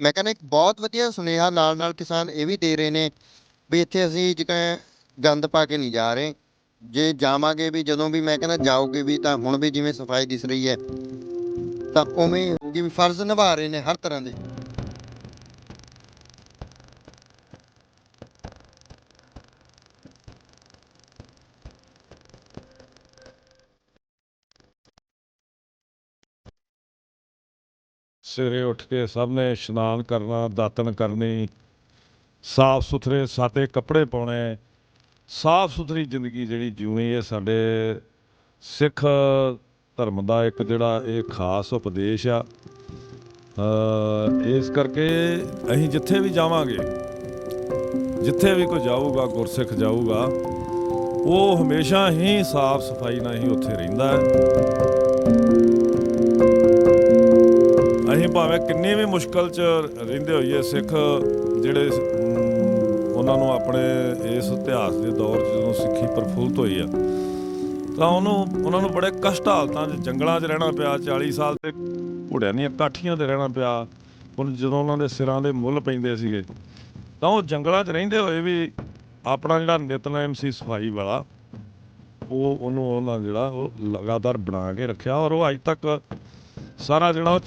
ਮੈਂ ਕਹਿੰਦਾ ਇੱਕ ਬਹੁਤ ਵਧੀਆ ਸੁਨੇਹਾ ਨਾਲ ਨਾਲ ਕਿਸਾਨ ਇਹ ਵੀ ਦੇ ਰਹੇ ਨੇ ਵੀ ਇੱਥੇ ਅਸੀਂ ਜਿਵੇਂ ਗੰਦ ਪਾ ਕੇ ਨਹੀਂ ਜਾ ਰਹੇ। ਜੇ ਜਾਵਾਂਗੇ ਵੀ, ਜਦੋਂ ਵੀ ਮੈਂ ਕਹਿੰਦਾ ਜਾਓਗੇ ਵੀ, ਤਾਂ ਹੁਣ ਵੀ ਜਿਵੇਂ ਸਫ਼ਾਈ ਦਿਸ ਰਹੀ ਹੈ, ਤਾਂ ਉਵੇਂ ਹੀ ਹੋਊਗੀ ਵੀ ਫਰਜ਼ ਨਿਭਾ ਰਹੇ ਨੇ ਹਰ ਤਰ੍ਹਾਂ ਦੇ। ਸਵੇਰੇ ਉੱਠ ਕੇ ਸਭ ਨੇ ਇਸ਼ਨਾਨ ਕਰਨਾ ਦਾਤਨ ਕਰਨੀ, ਸਾਫ਼ ਸੁਥਰੇ ਸਾਦੇ ਕੱਪੜੇ ਪਾਉਣੇ, ਸਾਫ਼ ਸੁਥਰੀ ਜ਼ਿੰਦਗੀ ਜਿਹੜੀ ਜਿਉਣੀ ਇਹ ਸਾਡੇ ਸਿੱਖ ਧਰਮ ਦਾ ਇੱਕ ਜਿਹੜਾ ਇਹ ਖਾਸ ਉਪਦੇਸ਼ ਆ। ਇਸ ਕਰਕੇ ਅਸੀਂ ਜਿੱਥੇ ਵੀ ਜਾਵਾਂਗੇ, ਜਿੱਥੇ ਵੀ ਕੋਈ ਜਾਊਗਾ, ਗੁਰਸਿੱਖ ਜਾਊਗਾ, ਉਹ ਹਮੇਸ਼ਾ ਹੀ ਸਾਫ਼ ਸਫ਼ਾਈ ਨਾਲ ਹੀ ਉੱਥੇ ਰਹਿੰਦਾ ਹੈ। ਅਸੀਂ ਭਾਵੇਂ ਕਿੰਨੀ ਵੀ ਮੁਸ਼ਕਲ 'ਚ ਰਹਿੰਦੇ ਹੋਈਏ, ਸਿੱਖ ਜਿਹੜੇ ਉਹਨਾਂ ਨੂੰ ਆਪਣੇ ਇਸ ਇਤਿਹਾਸ ਦੇ ਦੌਰ 'ਚ ਜਦੋਂ ਸਿੱਖੀ ਪ੍ਰਫੁੱਲਤ ਹੋਈ ਆ, ਤਾਂ ਉਹਨੂੰ, ਉਹਨਾਂ ਨੂੰ ਬੜੇ ਕਸ਼ਟ ਹਾਲਤਾਂ 'ਚ, ਜੰਗਲਾਂ 'ਚ ਰਹਿਣਾ ਪਿਆ 40 ਸਾਲ ਤੇ ਘੋੜਿਆਂ ਦੀਆਂ ਕਾਠੀਆਂ ਤੇ ਰਹਿਣਾ ਪਿਆ, ਹੁਣ ਜਦੋਂ ਉਹਨਾਂ ਦੇ ਸਿਰਾਂ ਦੇ ਮੁੱਲ ਪੈਂਦੇ ਸੀਗੇ, ਤਾਂ ਉਹ ਜੰਗਲਾਂ 'ਚ ਰਹਿੰਦੇ ਹੋਏ ਵੀ ਆਪਣਾ ਜਿਹੜਾ ਨਿਤਨੇਮ ਸੀ ਸਫ਼ਾਈ ਵਾਲਾ, ਉਹ, ਉਹਨੂੰ ਉਹਨਾਂ ਜਿਹੜਾ ਉਹ ਲਗਾਤਾਰ ਬਣਾ ਕੇ ਰੱਖਿਆ ਔਰ ਉਹ ਅੱਜ ਤੱਕ ਸਾਰਾ ਜਿਹੜਾ ਉਹ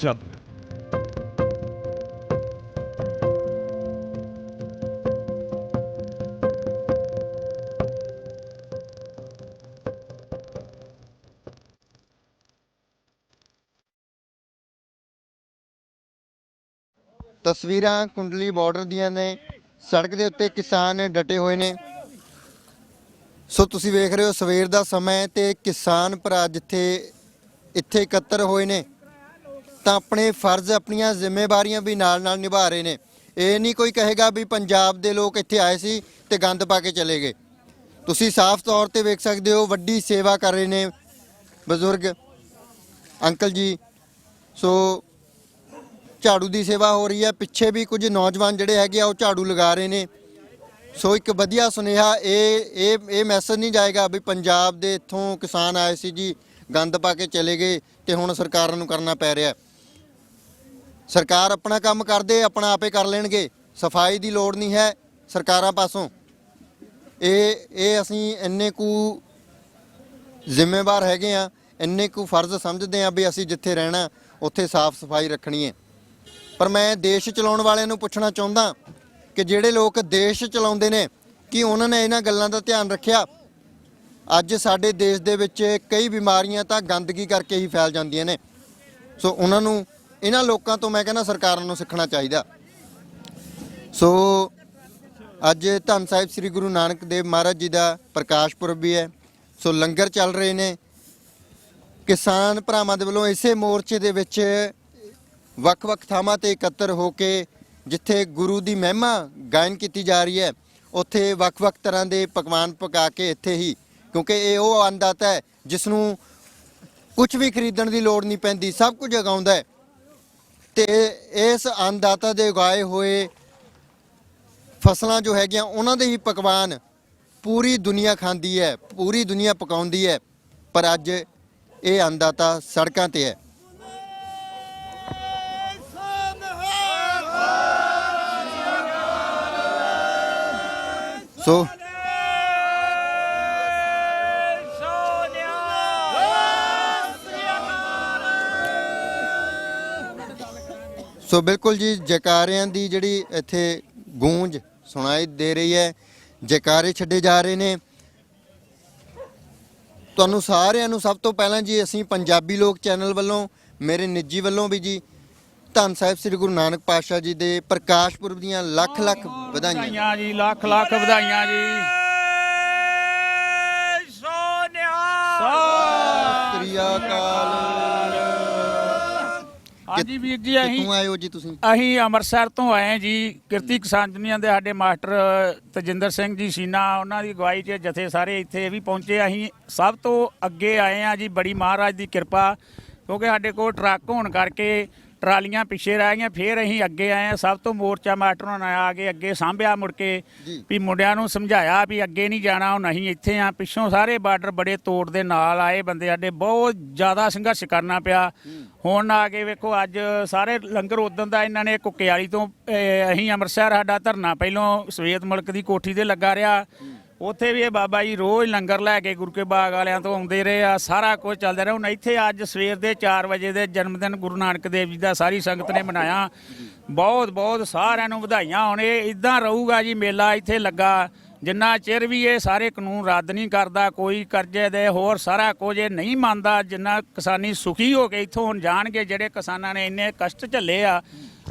ਤਸਵੀਰਾਂ ਕੁੰਡਲੀ ਬਾਰਡਰ ਦੀਆਂ ਨੇ। ਸੜਕ ਦੇ ਉੱਤੇ ਕਿਸਾਨ ਡਟੇ ਹੋਏ ਨੇ। ਸੋ ਤੁਸੀਂ ਵੇਖ ਰਹੇ ਹੋ, ਸਵੇਰ ਦਾ ਸਮਾਂ ਹੈ ਤੇ ਕਿਸਾਨ ਭਰਾ ਜਿੱਥੇ ਇੱਥੇ ਇਕੱਤਰ ਹੋਏ ਨੇ, ਤਾਂ ਆਪਣੇ ਫਰਜ਼ ਆਪਣੀਆਂ ਜ਼ਿੰਮੇਵਾਰੀਆਂ ਵੀ ਨਾਲ-ਨਾਲ ਨਿਭਾ ਰਹੇ ਨੇ। ਇਹ ਨਹੀਂ ਕੋਈ ਕਹੇਗਾ ਵੀ ਪੰਜਾਬ ਦੇ ਲੋਕ ਇੱਥੇ ਆਏ ਸੀ ਤੇ ਗੰਦ ਪਾ ਕੇ ਚਲੇ ਗਏ। ਤੁਸੀਂ ਸਾਫ਼ ਤੌਰ ਤੇ ਵੇਖ ਸਕਦੇ ਹੋ, ਵੱਡੀ ਸੇਵਾ ਕਰ ਰਹੇ ਨੇ ਬਜ਼ੁਰਗ। ਅੰਕਲ ਜੀ, ਸੋ ਝਾੜੂ ਦੀ ਸੇਵਾ ਹੋ ਰਹੀ ਹੈ। ਪਿੱਛੇ ਵੀ ਕੁਝ ਨੌਜਵਾਨ ਜਿਹੜੇ ਹੈਗੇ ਆ, ਉਹ ਝਾੜੂ ਲਗਾ ਰਹੇ ਨੇ। ਸੋ ਇੱਕ ਵਧੀਆ ਸੁਨੇਹਾ, ਇਹ ਇਹ ਇਹ ਮੈਸੇਜ ਨਹੀਂ ਜਾਏਗਾ ਵੀ ਪੰਜਾਬ ਦੇ ਇੱਥੋਂ ਕਿਸਾਨ ਆਏ ਸੀ ਜੀ, ਗੰਦ ਪਾ ਕੇ ਚਲੇ ਗਏ ਤੇ ਹੁਣ ਸਰਕਾਰਾਂ ਨੂੰ ਕਰਨਾ ਪੈ ਰਿਹਾ। ਸਰਕਾਰ ਆਪਣਾ ਕੰਮ ਕਰਦੇ, ਆਪਣਾ ਆਪੇ ਕਰ ਲੈਣਗੇ। ਸਫ਼ਾਈ ਦੀ ਲੋੜ ਨਹੀਂ ਹੈ ਸਰਕਾਰਾਂ ਪਾਸੋਂ। ਇਹ ਇਹ ਅਸੀਂ ਇੰਨੇ ਕੁ ਜ਼ਿੰਮੇਵਾਰ ਹੈਗੇ ਆ, ਇੰਨੇ ਕੁ ਫਰਜ਼ ਸਮਝਦੇ ਆ ਵੀ ਅਸੀਂ ਜਿੱਥੇ ਰਹਿਣਾ, ਉੱਥੇ ਸਾਫ਼ ਸਫ਼ਾਈ ਰੱਖਣੀ ਹੈ। ਪਰ ਮੈਂ ਦੇਸ਼ ਚਲਾਉਣ ਵਾਲਿਆਂ ਨੂੰ ਪੁੱਛਣਾ ਚਾਹੁੰਦਾ ਕਿ ਜਿਹੜੇ ਲੋਕ ਦੇਸ਼ ਚਲਾਉਂਦੇ ਨੇ, ਕਿ ਉਹਨਾਂ ਨੇ ਇਹਨਾਂ ਗੱਲਾਂ ਦਾ ਧਿਆਨ ਰੱਖਿਆ? ਅੱਜ ਸਾਡੇ ਦੇਸ਼ ਦੇ ਵਿੱਚ ਕਈ ਬਿਮਾਰੀਆਂ ਤਾਂ ਗੰਦਗੀ ਕਰਕੇ ਹੀ ਫੈਲ ਜਾਂਦੀਆਂ ਨੇ। ਸੋ ਉਹਨਾਂ ਨੂੰ, ਇਹਨਾਂ ਲੋਕਾਂ ਤੋਂ ਮੈਂ ਕਹਿੰਦਾ ਸਰਕਾਰਾਂ ਨੂੰ ਸਿੱਖਣਾ ਚਾਹੀਦਾ। ਸੋ ਅੱਜ ਧੰਨ ਸਾਹਿਬ ਸ੍ਰੀ ਗੁਰੂ ਨਾਨਕ ਦੇਵ ਮਹਾਰਾਜ ਜੀ ਦਾ ਪ੍ਰਕਾਸ਼ ਪੁਰਬ ਵੀ ਹੈ। ਸੋ ਲੰਗਰ ਚੱਲ ਰਹੇ ਨੇ। ਕਿਸਾਨ ਭਰਾਵਾਂ ਦੇ ਵੱਲੋਂ ਇਸੇ ਮੋਰਚੇ ਦੇ ਵਿੱਚ ਵੱਖ-ਵੱਖ ਥਾਵਾਂ ਤੇ ਇਕੱਤਰ ਹੋ ਕੇ ਜਿੱਥੇ ਗੁਰੂ ਦੀ ਮਹਿਮਾ ਗਾਇਨ ਕੀਤੀ ਜਾ ਰਹੀ ਹੈ, ਉੱਥੇ ਵੱਖ-ਵੱਖ ਤਰ੍ਹਾਂ ਦੇ ਪਕਵਾਨ ਪਕਾ ਕੇ ਇੱਥੇ ਹੀ, ਕਿਉਂਕਿ ਇਹ ਉਹ ਅੰਨਦਾਤਾ ਹੈ ਜਿਸ ਨੂੰ ਕੁਝ ਵੀ ਖਰੀਦਣ ਦੀ ਲੋੜ ਨਹੀਂ ਪੈਂਦੀ, ਸਭ ਕੁਝ ਉਗਾਉਂਦਾ ਹੈ। ਤੇ ਇਸ ਅੰਨਦਾਤਾ ਦੇ ਉਗਾਏ ਹੋਏ ਫਸਲਾਂ ਜੋ ਹੈਗੀਆਂ, ਉਹਨਾਂ ਦੇ ਹੀ ਪਕਵਾਨ ਪੂਰੀ ਦੁਨੀਆ ਖਾਂਦੀ ਹੈ, ਪੂਰੀ ਦੁਨੀਆ ਪਕਾਉਂਦੀ ਹੈ। ਪਰ ਅੱਜ ਇਹ ਅੰਨਦਾਤਾ ਸੜਕਾਂ ਤੇ ਹੈ। ਸੋ ਸੋ ਬਿਲਕੁਲ ਜੀ, ਜੈਕਾਰਿਆਂ ਦੀ ਜਿਹੜੀ ਇੱਥੇ ਗੂੰਜ ਸੁਣਾਈ ਦੇ ਰਹੀ ਹੈ, ਜੈਕਾਰੇ ਛੱਡੇ ਜਾ ਰਹੇ ਨੇ। ਤੁਹਾਨੂੰ ਸਾਰਿਆਂ ਨੂੰ ਸਭ ਤੋਂ ਪਹਿਲਾਂ ਜੀ, ਅਸੀਂ ਪੰਜਾਬੀ ਲੋਕ ਚੈਨਲ ਵੱਲੋਂ, ਮੇਰੇ ਨਿੱਜੀ ਵੱਲੋਂ ਵੀ ਜੀ ਧੰਨ ਸਾਹਿਬ ਸ੍ਰੀ ਗੁਰੂ ਨਾਨਕ ਪਾਤਸ਼ਾਹ ਜੀ ਦੇ ਪ੍ਰਕਾਸ਼ ਪੁਰਬ ਦੀਆਂ ਲੱਖ ਲੱਖ ਵਧਾਈਆਂ। ਵਧਾਈਆਂ ਜੀ ਲੱਖ ਲੱਖ ਵਧਾਈਆਂ ਜੀ। ਸਤਿ ਸ੍ਰੀ ਅਕਾਲ। ਹਾਂਜੀ ਵੀਰ ਜੀ ਅਸੀਂ ਕਿੱਥੋਂ ਆਏ ਹੋ ਜੀ ਤੁਸੀਂ? ਅਸੀਂ ਅੰਮ੍ਰਿਤਸਰ ਤੋਂ ਆਏ ਹਾਂ ਜੀ ਕਿਰਤੀ ਕਿਸਾਨ ਦੁਨੀਆ ਦੇ ਸਾਡੇ ਮਾਸਟਰ ਤਜਿੰਦਰ ਸਿੰਘ ਜੀ ਸੀਨਾ ਉਹਨਾਂ ਦੀ ਅਗਵਾਈ 'ਚ ਜਥੇ ਸਾਰੇ ਇੱਥੇ ਵੀ ਪਹੁੰਚੇ। ਅਸੀਂ ਸਭ ਤੋਂ ਅੱਗੇ ਆਏ ਹਾਂ ਜੀ ਬੜੀ ਮਹਾਰਾਜ ਦੀ ਕਿਰਪਾ ਕਿਉਂਕਿ ਸਾਡੇ ਕੋਲ ਟਰੱਕ ਹੋਣ ਕਰਕੇ ਟਰਾਲੀਆਂ ਪਿੱਛੇ ਰਹਿ ਗਈਆਂ ਫੇਰ ਅਸੀਂ ਅੱਗੇ ਆਏ ਆ ਸਭ ਤੋਂ ਮੋਰਚਾ ਮਾਸਟਰਾਂ ਨੇ ਆ ਕੇ ਅੱਗੇ ਸਾਂਭਿਆ ਮੁੜ ਕੇ। ਵੀ ਮੁੰਡਿਆਂ ਨੂੰ ਸਮਝਾਇਆ ਵੀ ਅੱਗੇ ਨਹੀਂ ਜਾਣਾ ਹੁਣ ਅਸੀਂ ਇੱਥੇ ਆ ਪਿੱਛੋਂ ਸਾਰੇ ਬਾਰਡਰ ਬੜੇ ਤੋੜ ਦੇ ਨਾਲ ਆਏ ਬੰਦੇ ਸਾਡੇ ਬਹੁਤ ਜ਼ਿਆਦਾ ਸੰਘਰਸ਼ ਕਰਨਾ ਪਿਆ। ਹੁਣ ਆ ਕੇ ਵੇਖੋ ਅੱਜ ਸਾਰੇ ਲੰਗਰ ਉਦੋਂ ਦਾ ਇਹਨਾਂ ਨੇ ਕੁੱਕੇ ਵਾਲੀ ਤੋਂ ਅਹ, ਅਸੀਂ ਅੰਮ੍ਰਿਤਸਰ ਸਾਡਾ ਧਰਨਾ ਪਹਿਲੋਂ ਸਵੇਤ ਮੁਲਕ ਦੀ ਕੋਠੀ ਤੇ ਲੱਗਾ ਰਿਹਾ। ਉੱਥੇ ਵੀ ਇਹ ਬਾਬਾ ਜੀ ਰੋਜ਼ ਲੰਗਰ ਲੈ ਕੇ ਗੁਰੂ ਕੇ ਬਾਗ ਵਾਲਿਆਂ ਤੋਂ ਆਉਂਦੇ ਰਹੇ ਆ, ਸਾਰਾ ਕੁਝ ਚੱਲਦਾ ਰਿਹਾ। ਹੁਣ ਇੱਥੇ ਅੱਜ ਸਵੇਰ ਦੇ 4 ਵਜੇ ਦੇ ਜਨਮ ਦਿਨ ਗੁਰੂ ਨਾਨਕ ਦੇਵ ਜੀ ਦਾ ਸਾਰੀ ਸੰਗਤ ਨੇ ਮਨਾਇਆ। ਬਹੁਤ ਬਹੁਤ ਸਾਰਿਆਂ ਨੂੰ ਵਧਾਈਆਂ। ਹੁਣ ਇਹ ਇਦਾਂ ਰਹੂਗਾ ਜੀ, ਮੇਲਾ ਇੱਥੇ ਲੱਗਾ। ਜਿੰਨਾ ਚਿਰ ਵੀ ਇਹ ਸਾਰੇ ਕਾਨੂੰਨ ਰੱਦ ਨਹੀਂ ਕਰਦਾ, ਕੋਈ ਕਰਜ਼ੇ ਦੇ ਹੋਰ ਸਾਰਾ ਕੁਝ ਇਹ ਨਹੀਂ ਮੰਨਦਾ, ਜਿੰਨਾ ਕਿਸਾਨੀ ਸੁਖੀ ਹੋ ਕੇ ਇੱਥੋਂ ਹੁਣ ਜਾਣਗੇ, ਜਿਹੜੇ ਕਿਸਾਨਾਂ ਨੇ ਇੰਨੇ ਕਸ਼ਟ ਝੱਲੇ ਆ,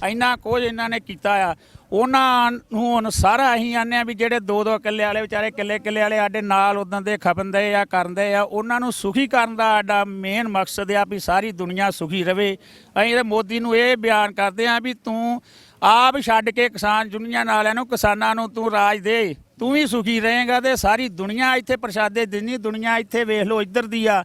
ਇੰਨਾ ਕੁਝ ਇਹਨਾਂ ਨੇ ਕੀਤਾ ਆ। ਉਹਨਾਂ ਨੂੰ ਹੁਣ ਸਾਰਾ ਅਸੀਂ ਆਨੇ ਆ ਵੀ ਜਿਹੜੇ ਦੋ ਦੋ ਕਿੱਲੇ ਵਾਲੇ ਵਿਚਾਰੇ ਕਿੱਲੇ ਕਿੱਲੇ ਵਾਲੇ ਸਾਡੇ ਨਾਲ ਉਦਾਂ ਦੇ ਖਪੰਦੇ ਆ, ਕਰਦੇ ਆ, ਉਹਨਾਂ ਨੂੰ ਸੁਖੀ ਕਰਨ ਦਾ ਸਾਡਾ ਮੇਨ ਮਕਸਦ ਆ ਵੀ ਸਾਰੀ ਦੁਨੀਆ ਸੁਖੀ ਰਵੇ। ਅਸੀਂ ਤੇ ਮੋਦੀ ਨੂੰ ਇਹ ਬਿਆਨ ਕਰਦੇ ਆ ਵੀ ਤੂੰ ਆਪ ਛੱਡ ਕੇ ਕਿਸਾਨ ਯੂਨੀਅਨ ਵਾਲਿਆਂ ਨੂੰ, ਕਿਸਾਨਾਂ ਨੂੰ ਤੂੰ ਰਾਜ ਦੇ। ਤੂੰ ਵੀ ਸੁਖੀ ਰਹੇਗਾ ਤੇ ਸਾਰੀ ਦੁਨੀਆ ਇੱਥੇ ਪ੍ਰਸ਼ਾਦੇ ਦਿੰਦੀ ਦੁਨੀਆ ਇੱਥੇ ਵੇਖ ਲਓ ਇੱਧਰ ਦੀ ਆ,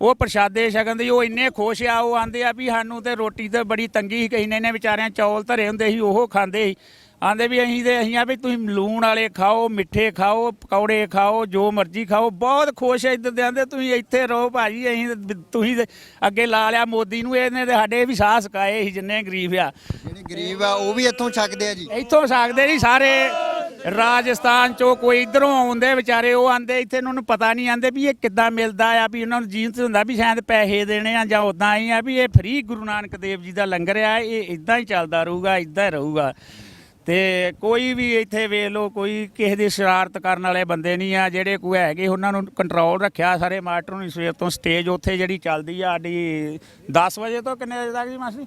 ਉਹ ਪ੍ਰਸ਼ਾਦੇ ਛਕਣ ਦੀ, ਉਹ ਇੰਨੇ ਖੁਸ਼ ਆ, ਉਹ ਆਂਦੇ ਆ ਵੀ ਸਾਨੂੰ ਤੇ ਰੋਟੀ ਤੇ ਬੜੀ ਤੰਗੀ ਸੀ, ਕਈ ਨੇ ਵਿਚਾਰਿਆਂ ਚੌਲ ਧਰੇ ਹੁੰਦੇ ਸੀ, ਉਹ ਖਾਂਦੇ ਸੀ। ਆਂਦੇ ਵੀ ਅਸੀਂ ਤੇ ਅਸੀਂ ਆ ਵੀ ਤੁਸੀਂ ਲੂਣ ਵਾਲੇ ਖਾਓ ਮਿੱਠੇ ਖਾਓ ਪਕੌੜੇ ਖਾਓ ਜੋ ਮਰਜ਼ੀ ਖਾਓ ਬਹੁਤ ਖੁਸ਼ ਆ ਇੱਧਰ ਦੇ ਆਂਦੇ ਤੁਸੀਂ ਇੱਥੇ ਰਹੋ ਭਾਜੀ ਅਸੀਂ ਤੇ ਤੁਸੀਂ ਤੇ ਅੱਗੇ ਲਾ ਲਿਆ ਮੋਦੀ ਨੂੰ ਇਹਨੇ ਤੇ ਸਾਡੇ ਵੀ ਸਾਹ ਸਕਾਏ ਸੀ ਜਿੰਨੇ ਗਰੀਬ ਆ। ਜਿਹੜੇ ਗਰੀਬ ਆ ਉਹ ਵੀ ਇੱਥੋਂ ਛਕਦੇ ਆ ਜੀ। ਇੱਥੋਂ ਸਕਦੇ ਨਹੀਂ ਸਾਰੇ ਰਾਜਸਥਾਨ ਚੋਂ ਕੋਈ ਇਧਰੋਂ ਆਉਂਦੇ ਵਿਚਾਰੇ ਉਹ ਆਂਦੇ ਇੱਥੇ ਉਹਨਾਂ ਨੂੰ ਪਤਾ ਨਹੀਂ ਆਂਦੇ ਵੀ ਇਹ ਕਿੱਦਾਂ ਮਿਲਦਾ ਆ ਵੀ ਉਹਨਾਂ ਨੂੰ ਜੀਵਤ ਹੁੰਦਾ ਵੀ ਸ਼ਾਇਦ ਪੈਸੇ ਦੇਣੇ ਆ ਜਾਂ ਉਦਾਂ ਹੀ ਆ ਵੀ ਇਹ ਫ੍ਰੀ ਗੁਰੂ ਨਾਨਕ ਦੇਵ ਜੀ ਦਾ ਲੰਗਰ ਆ ਇਹ ਇਦਾਂ ਹੀ ਚੱਲਦਾ ਰਹੂਗਾ ਇਦਾਂ ਹੀ ਰਹੂਗਾ। ਤੇ ਕੋਈ ਵੀ ਇੱਥੇ ਵੇਖ ਲਓ ਕੋਈ ਕਿਸੇ ਦੀ ਸ਼ਰਾਰਤ ਕਰਨ ਵਾਲੇ ਬੰਦੇ ਨਹੀਂ ਆ ਜਿਹੜੇ ਕੋਈ ਹੈਗੇ ਉਹਨਾਂ ਨੂੰ ਕੰਟਰੋਲ ਰੱਖਿਆ ਸਾਰੇ ਮਾਸਟਰ ਨੂੰ ਸਵੇਰ ਤੋਂ ਸਟੇਜ ਉੱਥੇ ਜਿਹੜੀ ਚੱਲਦੀ ਆ ਸਾਡੀ 10 ਵਜੇ ਤੋਂ ਕਿੰਨੇ ਵਜੇ ਤੱਕ ਜੀ ਮਾਸਟਰ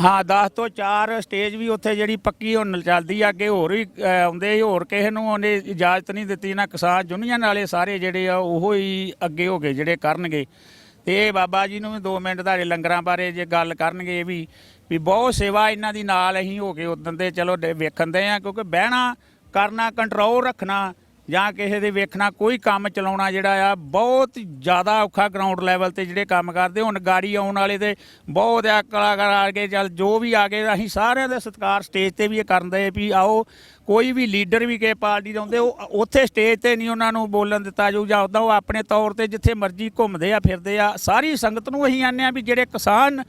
ਹਾਂ 10 ਤੋਂ 4 ਸਟੇਜ ਵੀ ਉੱਥੇ ਜਿਹੜੀ ਪੱਕੀ ਹੁਣ ਚੱਲਦੀ ਆ ਅੱਗੇ ਹੋਰ ਵੀ ਆਉਂਦੇ ਸੀ, ਹੋਰ ਕਿਸੇ ਨੂੰ ਉਹਨੇ ਇਜਾਜ਼ਤ ਨਹੀਂ ਦਿੱਤੀ ਨਾ ਕਿਸਾਨ ਯੂਨੀਅਨ ਵਾਲੇ ਸਾਰੇ ਜਿਹੜੇ ਆ ਉਹ ਹੀ ਅੱਗੇ ਹੋ ਗਏ ਜਿਹੜੇ ਕਰਨਗੇ। ਇਹ ਬਾਬਾ ਜੀ ਨੂੰ ਵੀ 2 ਮਿੰਟ ਤੁਹਾਡੇ ਲੰਗਰਾਂ ਬਾਰੇ ਜੇ ਗੱਲ ਕਰਨਗੇ ਵੀ ਵੀ ਬਹੁਤ ਸੇਵਾ ਇਹਨਾਂ ਦੀ ਨਾਲ ਅਸੀਂ ਹੋ ਕੇ ਉਦੋਂ ਦੇ ਚਲੋ ਡੇ- ਵੇਖਣ ਦੇ ਆ, ਕਿਉਂਕਿ ਬਹਿਣਾ, ਕਰਨਾ ਕੰਟਰੋਲ ਰੱਖਣਾ ਜਾਂ ਕਿਸੇ ਦੇ ਵੇਖਣਾ ਕੋਈ ਕੰਮ ਚਲਾਉਣਾ ਜਿਹੜਾ ਆ, ਬਹੁਤ ਜ਼ਿਆਦਾ ਔਖਾ ਗਰਾਊਂਡ ਲੈਵਲ ਤੇ ਜਿਹੜੇ ਕੰਮ ਕਰਦੇ, ਹੁਣ ਗਾੜੀ ਆਉਣ ਵਾਲੇ ਤੇ ਬਹੁਤ ਆ ਕਲਾਕਾਰ ਆ ਗਏ ਚੱਲ ਜੋ ਵੀ ਆ ਗਏ ਅਸੀਂ ਸਾਰਿਆਂ ਦੇ ਸਤਿਕਾਰ ਸਟੇਜ ਤੇ ਵੀ ਇਹ ਕਰਦੇ ਵੀ ਆਓ, ਕੋਈ ਵੀ ਲੀਡਰ ਵੀ ਕਿਸੇ ਪਾਰਟੀ ਦੇ ਹੁੰਦੇ, ਉਹ ਉੱਥੇ ਸਟੇਜ ਤੇ ਨਹੀਂ ਉਹਨਾਂ ਨੂੰ ਬੋਲਣ ਦਿੱਤਾ ਜਾਊ ਜਾਂ ਉਦਾਂ ਉਹ ਆਪਣੇ ਤੌਰ ਤੇ ਜਿੱਥੇ ਮਰਜ਼ੀ ਘੁੰਮਦੇ ਆ, ਫਿਰਦੇ ਆ, ਸਾਰੀ ਸੰਗਤ ਨੂੰ ਅਸੀਂ ਆਨੇ ਆ ਵੀ ਜਿਹੜੇ ਕਿਸਾਨ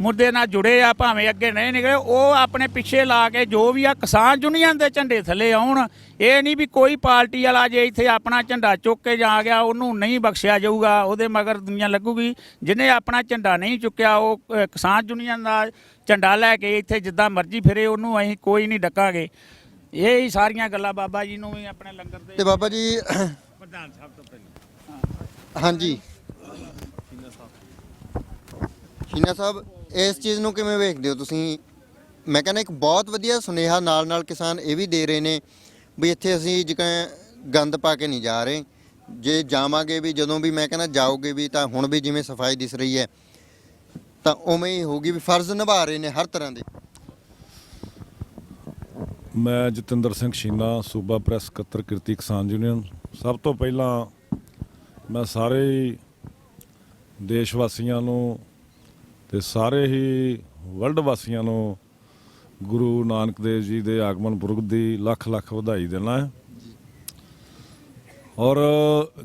ਮੁੱਦੇ ਨਾਲ ਜੁੜੇ ਆ ਭਾਵੇਂ ਅੱਗੇ ਨਹੀਂ ਨਿਕਲੇ ਉਹ ਆਪਣੇ ਪਿੱਛੇ ਲਾ ਕੇ ਜੋ ਵੀ ਆ ਕਿਸਾਨ ਯੂਨੀਅਨ ਦੇ ਝੰਡੇ ਥੱਲੇ ਆਉਣ। ਇਹ ਨਹੀਂ ਵੀ ਕੋਈ ਪਾਰਟੀ ਵਾਲਾ ਜੇ ਇੱਥੇ ਆਪਣਾ ਝੰਡਾ ਚੁੱਕ ਕੇ ਜਾ ਗਿਆ ਉਹਨੂੰ ਨਹੀਂ ਬਖਸ਼ਿਆ ਜਾਊਗਾ ਉਹਦੇ ਮਗਰ ਦੁਨੀਆ ਲੱਗੂਗੀ। ਜਿਹਨੇ ਆਪਣਾ ਝੰਡਾ ਨਹੀਂ ਚੁੱਕਿਆ ਉਹ ਕਿਸਾਨ ਯੂਨੀਅਨ ਦਾ ਝੰਡਾ ਲੈ ਕੇ ਇੱਥੇ ਜਿੱਦਾਂ ਮਰਜ਼ੀ ਫਿਰੇ ਉਹਨੂੰ ਅਸੀਂ ਕੋਈ ਨਹੀਂ ਡੱਕਾਂਗੇ। ਇਹ ਹੀ ਸਾਰੀਆਂ ਗੱਲਾਂ ਬਾਬਾ ਜੀ ਨੂੰ ਵੀ ਆਪਣੇ ਲੰਗਰ ਦੇ ਤੇ ਬਾਬਾ ਜੀ ਪ੍ਰਧਾਨ ਸਾਹਿਬ ਤੋਂ ਪਹਿਲਾਂ। ਹਾਂਜੀ। ਸ਼ੀਨਾ ਸਾਹਿਬ, ਇਸ ਚੀਜ਼ ਨੂੰ ਕਿਵੇਂ ਵੇਖਦੇ ਹੋ ਤੁਸੀਂ? ਮੈਂ ਕਹਿੰਦਾ ਇੱਕ ਬਹੁਤ ਵਧੀਆ ਸੁਨੇਹਾ ਨਾਲ ਨਾਲ ਕਿਸਾਨ ਇਹ ਵੀ ਦੇ ਰਹੇ ਨੇ ਵੀ ਇੱਥੇ ਅਸੀਂ ਜਿਕਾਂ ਗੰਦ ਪਾ ਕੇ ਨਹੀਂ ਜਾ ਰਹੇ। ਜੇ ਜਾਵਾਂਗੇ ਵੀ, ਜਦੋਂ ਵੀ ਮੈਂ ਕਹਿੰਦਾ ਜਾਓਗੇ ਵੀ, ਤਾਂ ਹੁਣ ਵੀ ਜਿਵੇਂ ਸਫ਼ਾਈ ਦਿਸ ਰਹੀ ਹੈ, ਤਾਂ ਉਵੇਂ ਹੀ ਹੋਊਗੀ ਵੀ ਫਰਜ਼ ਨਿਭਾ ਰਹੇ ਨੇ ਹਰ ਤਰ੍ਹਾਂ ਦੇ। ਮੈਂ ਜਤਿੰਦਰ ਸਿੰਘ ਸ਼ੀਨਾ, ਸੂਬਾ ਪ੍ਰੈਸ ਸਕੱਤਰ ਕਿਰਤੀ ਕਿਸਾਨ ਯੂਨੀਅਨ। ਸਭ ਤੋਂ ਪਹਿਲਾਂ ਮੈਂ ਸਾਰੇ ਦੇਸ਼ ਵਾਸੀਆਂ ਨੂੰ ਤੇ ਸਾਰੇ ਹੀ ਵਰਲਡ ਵਾਸੀਆਂ ਨੂੰ ਗੁਰੂ ਨਾਨਕ ਦੇਵ ਜੀ ਦੇ ਆਗਮਨ ਪੁਰਬ ਦੀ ਲੱਖ ਲੱਖ ਵਧਾਈ ਦੇਣਾ ਹੈ। ਔਰ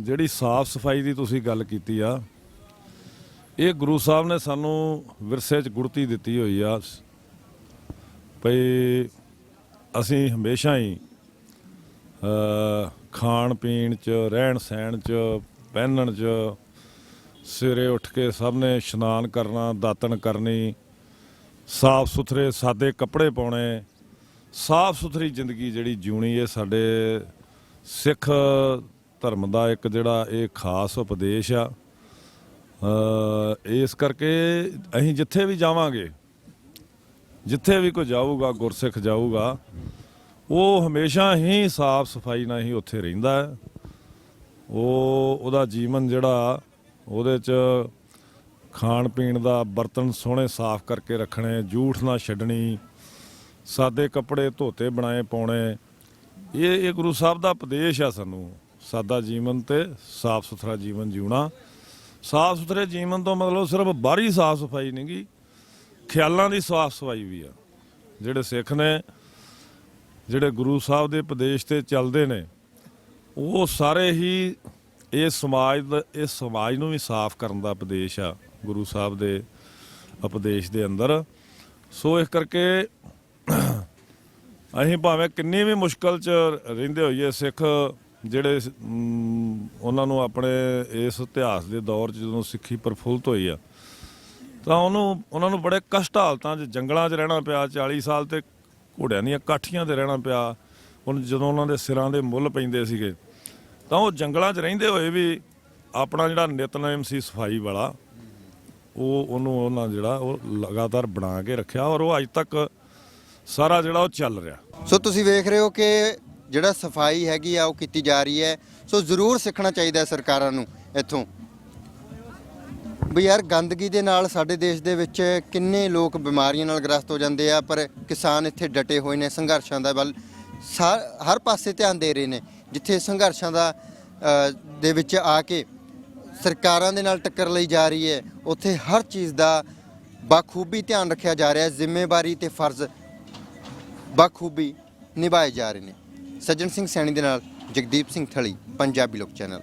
ਜਿਹੜੀ ਸਾਫ਼ ਸਫ਼ਾਈ ਦੀ ਤੁਸੀਂ ਗੱਲ ਕੀਤੀ ਆ, ਇਹ ਗੁਰੂ ਸਾਹਿਬ ਨੇ ਸਾਨੂੰ ਵਿਰਸੇ 'ਚ ਗੁੜਤੀ ਦਿੱਤੀ ਹੋਈ ਆ। ਭਈ ਅਸੀਂ ਹਮੇਸ਼ਾ ਹੀ ਖਾਣ ਪੀਣ ਚ ਰਹਿਣ ਸਹਿਣ ਚ, ਪਹਿਨਣ ਚ ਸਵੇਰੇ ਉੱਠ ਕੇ ਸਭ ਨੇ ਇਸ਼ਨਾਨ ਕਰਨਾ, ਦਾਤਣ ਕਰਨੀ, ਸਾਫ਼ ਸੁਥਰੇ ਸਾਦੇ ਕੱਪੜੇ ਪਾਉਣੇ, ਸਾਫ਼ ਸੁਥਰੀ ਜ਼ਿੰਦਗੀ ਜਿਹੜੀ ਜਿਉਣੀ ਇਹ ਸਾਡੇ ਸਿੱਖ ਧਰਮ ਦਾ ਇੱਕ ਜਿਹੜਾ ਇਹ ਖਾਸ ਉਪਦੇਸ਼ ਆ। ਇਸ ਕਰਕੇ ਅਸੀਂ ਜਿੱਥੇ ਵੀ ਜਾਵਾਂਗੇ, ਜਿੱਥੇ ਵੀ ਕੋਈ ਜਾਊਗਾ, ਗੁਰਸਿੱਖ ਜਾਊਗਾ, ਉਹ ਹਮੇਸ਼ਾ ਹੀ ਸਾਫ਼ ਸਫ਼ਾਈ ਨਾਲ ਹੀ ਉੱਥੇ ਰਹਿੰਦਾ ਹੈ। ਉਹ ਉਹਦਾ ਜੀਵਨ ਜਿਹੜਾ ਉਹਦੇ ਚ ਖਾਣ ਪੀਣ ਦਾ ਬਰਤਨ ਸੋਹਣੇ ਸਾਫ਼ ਕਰਕੇ ਰੱਖਣੇ, ਜੂਠ ਨਾ ਛੱਡਣੀ, ਸਾਦੇ ਕੱਪੜੇ ਧੋਤੇ ਬਣਾਏ ਪਾਉਣੇ, ਇਹ ਇਹ ਗੁਰੂ ਸਾਹਿਬ ਦਾ ਉਪਦੇਸ਼ ਆ ਸਾਨੂੰ। ਸਾਦਾ ਜੀਵਨ ਤੇ ਸਾਫ਼ ਸੁਥਰਾ ਜੀਵਨ ਜਿਉਣਾ। ਸਾਫ਼ ਸੁਥਰੇ ਜੀਵਨ ਤੋਂ ਮਤਲਬ ਸਿਰਫ ਬਾਹਰੀ ਸਾਫ਼ ਸਫ਼ਾਈ ਨਹੀਂ ਨਹੀਂਗੀ ਖਿਆਲਾਂ ਦੀ ਸਾਫ਼ ਸਫ਼ਾਈ ਵੀ ਆ। ਜਿਹੜੇ ਸਿੱਖ ਨੇ, ਜਿਹੜੇ ਗੁਰੂ ਸਾਹਿਬ ਦੇ ਉਪਦੇਸ਼ ਤੇ ਚੱਲਦੇ ਨੇ, ਉਹ ਸਾਰੇ ਹੀ ਇਹ ਸਮਾਜ ਦਾ, ਇਹ ਸਮਾਜ ਨੂੰ ਵੀ ਸਾਫ਼ ਕਰਨ ਦਾ ਉਪਦੇਸ਼ ਆ ਗੁਰੂ ਸਾਹਿਬ ਦੇ ਉਪਦੇਸ਼ ਦੇ ਅੰਦਰ। ਸੋ ਇਸ ਕਰਕੇ ਅਸੀਂ ਭਾਵੇਂ ਕਿੰਨੀ ਵੀ ਮੁਸ਼ਕਲ 'ਚ ਰਹਿੰਦੇ ਹੋਈਏ, ਸਿੱਖ ਜਿਹੜੇ ਉਹਨਾਂ ਨੂੰ ਆਪਣੇ ਇਸ ਇਤਿਹਾਸ ਦੇ ਦੌਰ 'ਚ ਜਦੋਂ ਸਿੱਖੀ ਪ੍ਰਫੁੱਲਤ ਹੋਈ ਆ, ਤਾਂ ਉਹਨੂੰ, ਉਹਨਾਂ ਨੂੰ ਬੜੇ ਕਸ਼ਟ ਹਾਲਤਾਂ 'ਚ, ਜੰਗਲਾਂ 'ਚ ਰਹਿਣਾ ਪਿਆ 40 ਸਾਲ ਤੇ ਘੋੜਿਆਂ ਦੀਆਂ ਕਾਠੀਆਂ ਤੇ ਰਹਿਣਾ ਪਿਆ। ਹੁਣ ਜਦੋਂ ਉਹਨਾਂ ਦੇ ਸਿਰਾਂ ਦੇ ਮੁੱਲ ਪੈਂਦੇ ਸੀਗੇ ਤਾਂ ਉਹ ਜੰਗਲਾਂ 'ਚ ਰਹਿੰਦੇ ਹੋਏ ਵੀ ਆਪਣਾ ਜਿਹੜਾ ਨਿਤਨੇਮ ਸੀ ਸਫ਼ਾਈ ਵਾਲਾ, ਉਹ ਉਹਨੂੰ ਉਹਨਾਂ ਜਿਹੜਾ ਉਹ ਲਗਾਤਾਰ ਬਣਾ ਕੇ ਰੱਖਿਆ ਔਰ ਉਹ ਅੱਜ ਤੱਕ ਸਾਰਾ ਜਿਹੜਾ ਉਹ ਚੱਲ ਰਿਹਾ। ਸੋ ਤੁਸੀਂ ਵੇਖ ਰਹੇ ਹੋ ਕਿ ਜਿਹੜਾ ਸਫ਼ਾਈ ਹੈਗੀ ਆ, ਉਹ ਕੀਤੀ ਜਾ ਰਹੀ ਹੈ। ਸੋ ਜ਼ਰੂਰ ਸਿੱਖਣਾ ਚਾਹੀਦਾ ਹੈ ਸਰਕਾਰਾਂ ਨੂੰ ਇੱਥੋਂ। ਵੀ ਯਾਰ ਗੰਦਗੀ ਦੇ ਨਾਲ ਸਾਡੇ ਦੇਸ਼ ਦੇ ਵਿੱਚ ਕਿੰਨੇ ਲੋਕ ਬਿਮਾਰੀਆਂ ਨਾਲ ਗ੍ਰਸਤ ਹੋ ਜਾਂਦੇ ਆ, ਪਰ ਕਿਸਾਨ ਇੱਥੇ ਡਟੇ ਹੋਏ ਨੇ, ਸੰਘਰਸ਼ਾਂ ਦਾ ਵੱਲ ਸਾ- ਹਰ ਪਾਸੇ ਧਿਆਨ ਦੇ ਰਹੇ ਨੇ। ਜਿੱਥੇ ਸੰਘਰਸ਼ਾਂ ਦਾ ਦੇ ਵਿੱਚ ਆ ਕੇ ਸਰਕਾਰਾਂ ਦੇ ਨਾਲ ਟੱਕਰ ਲਈ ਜਾ ਰਹੀ ਹੈ, ਉੱਥੇ ਹਰ ਚੀਜ਼ ਦਾ ਬਾਖੂਬੀ ਧਿਆਨ ਰੱਖਿਆ ਜਾ ਰਿਹਾ ਹੈ, ਜ਼ਿੰਮੇਵਾਰੀ ਤੇ ਫਰਜ਼ ਬਾਖੂਬੀ ਨਿਭਾਏ ਜਾ ਰਹੇ ਨੇ। ਸੱਜਣ ਸਿੰਘ ਸੈਣੀ ਦੇ ਨਾਲ ਜਗਦੀਪ ਸਿੰਘ ਥਲੀ, ਪੰਜਾਬੀ ਲੋਕ ਚੈਨਲ।